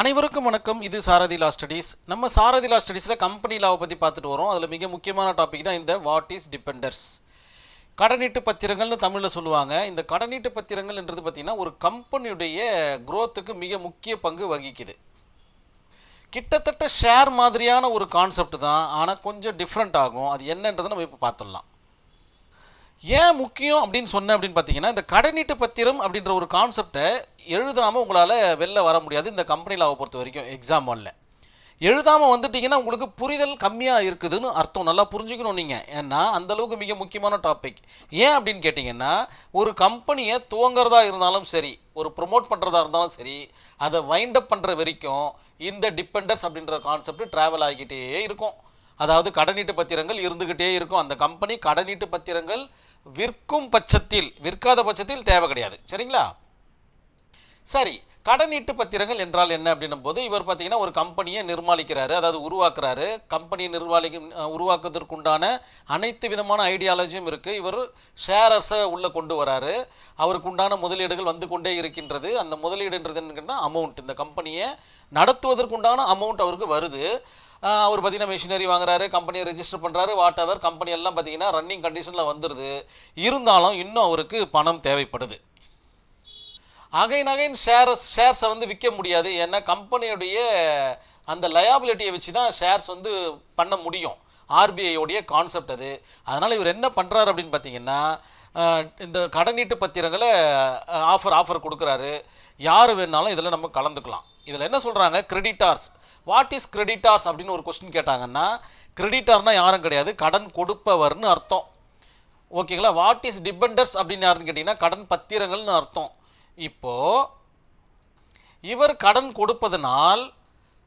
அனைவருக்கும் வணக்கம். இது சாரதி லா ஸ்டடீஸ். நம்ம சாரதி லா ஸ்டடீஸில் கம்பெனி லாவை பற்றி பார்த்துட்டு வரோம். அதில் மிக முக்கியமான டாபிக் தான் இந்த வாட் இஸ் டிபெண்டர்ஸ் கடனீட்டு பத்திரங்கள்னு தமிழில் சொல்லுவாங்க. இந்த கடனீட்டு பத்திரங்கள்ன்றது பார்த்திங்கன்னா ஒரு கம்பெனியுடைய குரோத்துக்கு மிக முக்கிய பங்கு வகிக்குது. கிட்டத்தட்ட ஷேர் மாதிரியான ஒரு கான்செப்ட் தான். ஆனால் கொஞ்சம் டிஃப்ரெண்ட் ஆகும். அது என்னன்றதை நம்ம இப்போ பார்த்துடலாம். ஏன் முக்கியம் அப்படின்னு சொன்னேன் அப்படின்னு பார்த்தீங்கன்னா இந்த கடனீட்டு பத்திரம் அப்படின்ற ஒரு கான்செப்டை எழுதாமல் உங்களால் வெளில வர முடியாது இந்த கம்பெனியில் லாவை பொறுத்த வரைக்கும் எக்ஸாம் ஒன்ல எழுதாமல் வந்துட்டிங்கன்னா உங்களுக்கு புரிதல் கம்மியாக இருக்குதுன்னு அர்த்தம். நல்லா புரிஞ்சுக்கணும் நீங்கள் ஏன்னா அந்தளவுக்கு மிக முக்கியமான டாபிக் ஏன் அப்படின்னு கேட்டிங்கன்னா ஒரு கம்பெனியை துவங்குறதா இருந்தாலும் சரி ஒரு ப்ரொமோட் பண்ணுறதா இருந்தாலும் சரி அதை வைண்டப் அப் பண்ணுற வரைக்கும் இந்த டிபெண்டர்ஸ் அப்படின்ற கான்செப்ட் ட்ராவல் ஆகிக்கிட்டே இருக்கும். அதாவது கடனீட்டு பத்திரங்கள் இருந்துக்கிட்டே இருக்கும். அந்த கம்பெனி கடனீட்டு பத்திரங்கள் விற்கும் பட்சத்தில் விற்காத பட்சத்தில் தேவை கிடையாது. சரிங்களா? சரி கடனீட்டு பத்திரங்கள் என்றால் என்ன அப்படின்னும் போது இவர் பார்த்தீங்கன்னா ஒரு கம்பெனியை நிர்மாணிக்கிறாரு அதாவது உருவாக்குறாரு. கம்பெனியை நிர்வாகி உருவாக்குவதற்குண்டான அனைத்து விதமான ஐடியாலஜியும் இருக்குது இவர் ஷேரர்ஸை உள்ளே கொண்டு வராரு. அவருக்கு உண்டான முதலீடுகள் வந்து கொண்டே இருக்கின்றது. அந்த முதலீடுன்றது என்னன்னா அமௌண்ட் இந்த கம்பெனியை நடத்துவதற்குண்டான அமௌண்ட் அவருக்கு வருது. அவர் பார்த்தீங்கன்னா மிஷினரி வாங்குறாரு கம்பெனியை ரெஜிஸ்டர் பண்ணுறாரு வாட் எவர் கம்பெனி எல்லாம் பார்த்தீங்கன்னா ரன்னிங் கண்டிஷனில் வந்துடுது இருந்தாலும் இன்னும் அவருக்கு பணம் தேவைப்படுது. அகைன் அகைன் ஷேர்ஸ் ஷேர்ஸை வந்து விற்க முடியாது. ஏன்னா கம்பெனியுடைய அந்த லயாபிலிட்டியை வச்சு தான் ஷேர்ஸ் வந்து பண்ண முடியும். ஆர்பிஐயோடைய கான்செப்ட் அது. அதனால் இவர் என்ன பண்ணுறாரு அப்படின்னு பார்த்தீங்கன்னா இந்த கடனீட்டு பத்திரங்களை ஆஃபர் ஆஃபர் கொடுக்குறாரு. யார் வேணாலும் இதில் நம்ம கலந்துக்கலாம். இதில் என்ன சொல்கிறாங்க கிரெடிட்டார்ஸ் வாட் இஸ் கிரெடிட்டார்ஸ் அப்படின்னு ஒரு கொஸ்டின் கேட்டாங்கன்னா கிரெடிட்டார்னால் யாரும் கிடையாது கடன் கொடுப்பவர்னு அர்த்தம். ஓகேங்களா வாட் இஸ் டிபெண்டர்ஸ் அப்படின்னு யாருன்னு கேட்டிங்கன்னா கடன் பத்திரங்கள்னு அர்த்தம். இப்போ இவர் கடன் கொடுப்பதனால்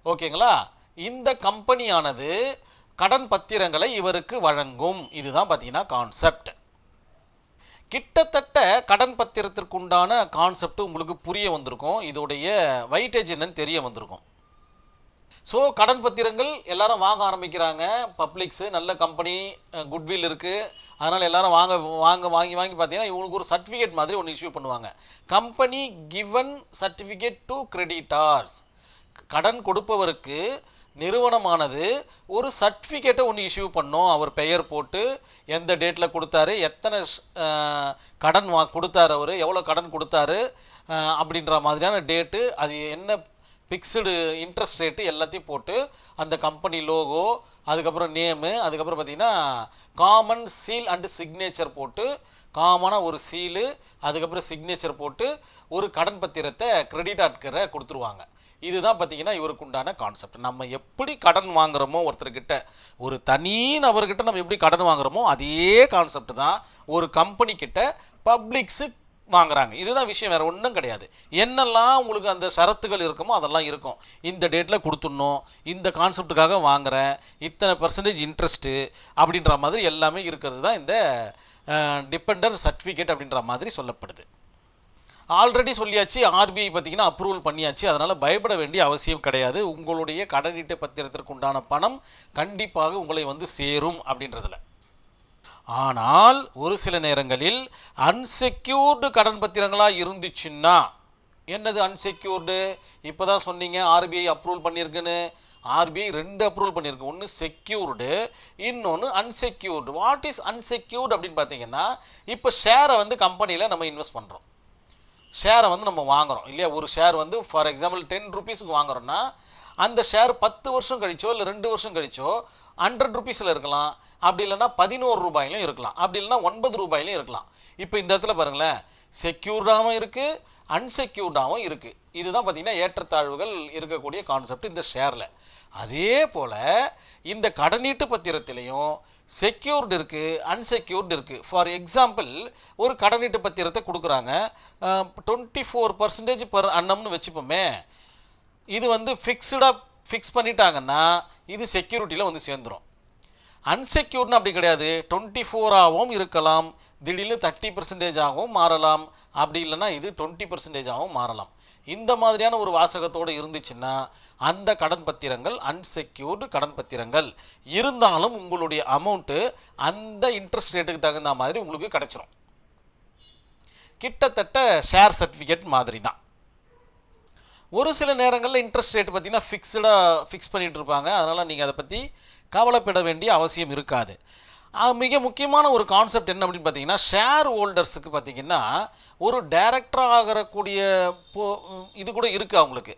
ஓகேங்களா? இந்த கம்பெனியானது கடன் பத்திரங்களை இவருக்கு வழங்கும். இதுதான் பார்த்தீங்கன்னா கான்செப்ட் கிட்டத்தட்ட கடன் பத்திரத்திற்குண்டான கான்செப்ட் உங்களுக்கு புரிய வந்திருக்கும். இதோடைய வைட்டேஜ் என்னன்னு தெரிய வந்திருக்கும். ஸோ கடன் பத்திரங்கள் எல்லாரும் வாங்க ஆரம்பிக்கிறாங்க. பப்ளிக்ஸு நல்ல கம்பெனி குட்வில் இருக்குது அதனால் எல்லாரும் வாங்க வாங்க வாங்கி வாங்கி பார்த்தீங்கன்னா இவங்களுக்கு ஒரு சர்டிஃபிகேட் மாதிரி ஒன்று இஷ்யூ பண்ணுவாங்க. Company given certificate to creditors கடன் கொடுப்பவருக்கு நிறுவனமானது ஒரு சர்டிஃபிகேட்டை ஒன்று இஷ்யூ பண்ணோம். அவர் பெயர் போட்டு எந்த டேட்டில் கொடுத்தாரு எத்தனை கடன் வா கொடுத்தாரு அவர் எவ்வளோ கடன் கொடுத்தாரு அப்படின்ற மாதிரியான டேட்டு அது என்ன ஃபிக்ஸ்டு இன்ட்ரெஸ்ட் ரேட்டு எல்லாத்தையும் போட்டு அந்த கம்பெனி லோகோ அதுக்கப்புறம் நேமு அதுக்கப்புறம் பார்த்தீங்கன்னா காமன் சீல் அண்டு சிக்னேச்சர் போட்டு காமனாக ஒரு சீலு அதுக்கப்புறம் சிக்னேச்சர் போட்டு ஒரு கடன் பத்திரத்தை கிரெடிட் ஆட்கரை கொடுத்துருவாங்க. இதுதான் பார்த்தீங்கன்னா இவருக்கு உண்டான கான்செப்ட் நம்ம எப்படி கடன் வாங்குறோமோ ஒருத்தர்கிட்ட ஒரு தனி நபர்கிட்ட நம்ம எப்படி கடன் வாங்குறோமோ அதே கான்செப்ட் தான் ஒரு கம்பெனிக்கிட்ட பப்ளிக்ஸு வாங்குறாங்க. இதுதான் விஷயம் வேறு ஒன்றும் கிடையாது. என்னெல்லாம் உங்களுக்கு அந்த ஷரத்துகள் இருக்குமோ அதெல்லாம் இருக்கும். இந்த டேட்டில் கொடுத்துடணும் இந்த கான்செப்டுக்காக வாங்குறேன் இத்தனை பர்சன்டேஜ் இன்ட்ரெஸ்ட்டு அப்படின்ற மாதிரி எல்லாமே இருக்கிறது தான் இந்த டிபெண்டர் சர்டிஃபிகேட் அப்படின்ற மாதிரி சொல்லப்படுது. ஆல்ரெடி சொல்லியாச்சு ஆர்பிஐ பார்த்தீங்கன்னா அப்ரூவல் பண்ணியாச்சு. அதனால் பயப்பட வேண்டிய அவசியம் கிடையாது. உங்களுடைய கடனீட்டு பத்திரத்திற்கு உண்டான பணம் கண்டிப்பாக உங்களை வந்து சேரும் அப்படின்றதுல. ஆனால் ஒரு சில நேரங்களில் அன்செக்யூர்டு கடன் பத்திரங்களாக இருந்துச்சுன்னா என்னது அன்செக்யூர்டு இப்போ தான் சொன்னீங்க ஆர்பிஐ அப்ரூவல் பண்ணியிருக்குன்னு ஆர்பிஐ ரெண்டு அப்ரூவல் பண்ணியிருக்கு ஒன்று செக்யூர்டு இன்னொன்று அன்செக்யூர்டு வாட் இஸ் அன்செக்யூர்டு அப்படின்னு பார்த்தீங்கன்னா இப்போ ஷேரை வந்து கம்பெனியில் நம்ம இன்வெஸ்ட் பண்ணுறோம் ஷேரை வந்து நம்ம வாங்குறோம். இல்லையா? ஒரு ஷேர் வந்து ஃபார் எக்ஸாம்பிள் டென் ருபீஸுக்கு வாங்குறோன்னா அந்த ஷேர் பத்து வருஷம் கழிச்சோ இல்லை ரெண்டு வருஷம் கழிச்சோ ஹண்ட்ரட் ருபீஸில் இருக்கலாம். அப்படி இல்லைன்னா பதினோரு ரூபாயிலும் இருக்கலாம். அப்படி இல்லைன்னா ஒன்பது ரூபாயிலும் இருக்கலாம். இப்போ இந்த இடத்துல பாருங்களேன். செக்யூர்டாகவும் இருக்குது அன்செக்யூர்டாகவும் இருக்குது இதுதான் பார்த்தீங்கன்னா ஏற்றத்தாழ்வுகள் இருக்கக்கூடிய கான்செப்ட் இந்த ஷேரில் அதே போல் இந்த கடனீட்டு பத்திரத்திலையும் செக்யூர்டு இருக்குது அன்செக்யூர்டு இருக்குது ஃபார் எக்ஸாம்பிள் ஒரு கடனீட்டு பத்திரத்தை கொடுக்குறாங்க. டுவெண்ட்டி ஃபோர் பர்சன்டேஜ் பர் அன்னம்னு வச்சுப்போமே. இது வந்து ஃபிக்ஸ்டாக ஃபிக்ஸ் பண்ணிட்டாங்கன்னா இது செக்யூரிட்டியில் வந்து சேர்ந்துரும். அன்செக்யூர்ட்னு அப்படி கிடையாது. டுவெண்ட்டி ஃபோராகவும் இருக்கலாம். திடீர்னு தேர்ட்டி பர்சன்டேஜாகவும் மாறலாம். அப்படி இல்லைன்னா இது டுவெண்ட்டி பர்சன்டேஜாகவும் மாறலாம். இந்த மாதிரியான ஒரு வாசகத்தோடு இருந்துச்சுன்னா அந்த கடன் பத்திரங்கள் அன்செக்யூர்டு கடன் பத்திரங்கள் இருந்தாலும் உங்களுடைய அமௌண்ட்டு அந்த இன்ட்ரெஸ்ட் ரேட்டுக்கு தகுந்த மாதிரி உங்களுக்கு கிடைச்சிரும். கிட்டத்தட்ட ஷேர் சர்டிஃபிகேட் மாதிரி தான் ஒரு சில நேரங்களில் இன்ட்ரெஸ்ட் ரேட் பார்த்தீங்கன்னா ஃபிக்ஸ்டாக ஃபிக்ஸ் பண்ணிகிட்டு இருப்பாங்க. அதனால் நீங்கள் அதை பற்றி கவலைப்பட வேண்டிய அவசியம் இருக்காது. மிக முக்கியமான ஒரு கான்செப்ட் என்ன அப்படின்னு பார்த்தீங்கன்னா ஷேர் ஹோல்டர்ஸுக்கு பார்த்தீங்கன்னா ஒரு டைரக்டராக ஆகிறக்கூடிய போ இது கூட இருக்குது அவங்களுக்கு.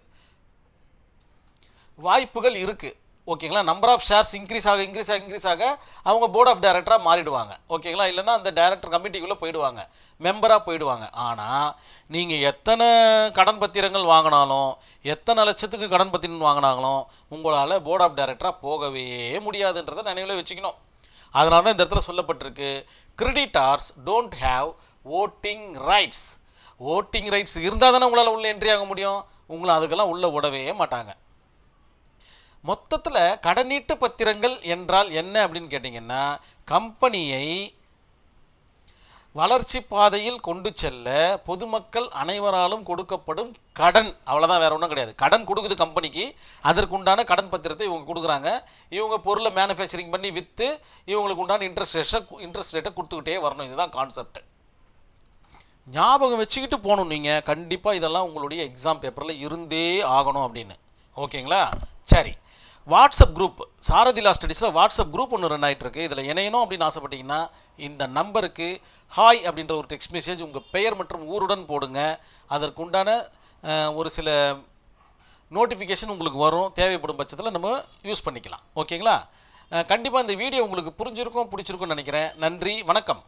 வாய்ப்புகள் இருக்குது ஓகேங்களா? நம்பர் ஆஃப் ஷேர்ஸ் இன்க்ரீஸ் ஆக இன்க்ரீஸ் ஆக இன்க்ரீஸ் ஆக அவங்க போர்ட் ஆஃப் டைரக்டராக மாறிடுவாங்க. ஓகேங்களா? இல்லைன்னா அந்த டைரக்டர் கமிட்டிக்குள்ளே போயிடுவாங்க. மெம்பராக போயிடுவாங்க. ஆனால் நீங்கள் எத்தனை கடன் பத்திரங்கள் வாங்கினாலும் எத்தனை லட்சத்துக்கு கடன் பத்திரம் வாங்கினாலும் உங்களால் போர்ட் ஆஃப் டைரக்டராக போகவே முடியாதுன்றதை நினைவில் வச்சுக்கணும். அதனால தான் இந்த இடத்துல சொல்லப்பட்டிருக்கு creditors don't have voting rights voting rights இருந்தால் தானே உங்களால் உள்ள என்ட்ரி ஆக முடியும். உங்களை அதுக்கெல்லாம் உள்ளே விடவே மாட்டாங்க. மொத்தத்தில் கடனீட்டு பத்திரங்கள் என்றால் என்ன அப்படின்னு கேட்டிங்கன்னா கம்பெனியை வளர்ச்சி பாதையில் கொண்டு செல்ல பொதுமக்கள் அனைவராலும் கொடுக்கப்படும் கடன். அவ்வளோதான் வேறு ஒன்றும் கிடையாது. கடன் கொடுக்குது கம்பெனிக்கு. அதற்குண்டான கடன் பத்திரத்தை இவங்க கொடுக்குறாங்க. இவங்க பொருளை மேனுஃபேக்சரிங் பண்ணி விற்று இவங்களுக்கு உண்டான இன்ட்ரெஸ்ட் ரேட்டை இன்ட்ரெஸ்ட் ரேட்டை கொடுத்துக்கிட்டே வரணும். இதுதான் கான்செப்ட் ஞாபகம் வச்சுக்கிட்டு போகணும் நீங்கள் கண்டிப்பாக இதெல்லாம் உங்களுடைய எக்ஸாம் பேப்பரில் இருந்தே ஆகணும் அப்படின்னு. ஓகேங்களா? சரி. வாட்ஸ்அப் குரூப் சாரதிலா ஸ்டடீஸில் வாட்ஸ்அப் குரூப் ஒன்று ரன் ஆகிட்டு இதில் இணையணும் அப்படின்னு ஆசைப்பட்டீங்கன்னா இந்த நம்பருக்கு ஹாய் அப்படின்ற ஒரு டெக்ஸ்ட் மெசேஜ் உங்கள் பெயர் மற்றும் ஊருடன் போடுங்க. அதற்குண்டான ஒரு சில நோட்டிஃபிகேஷன் உங்களுக்கு வரும். தேவைப்படும் பட்சத்தில் நம்ம யூஸ் பண்ணிக்கலாம். ஓகேங்களா? கண்டிப்பாக இந்த வீடியோ உங்களுக்கு புரிஞ்சிருக்கும் பிடிச்சிருக்கும்னு நினைக்கிறேன். நன்றி வணக்கம்.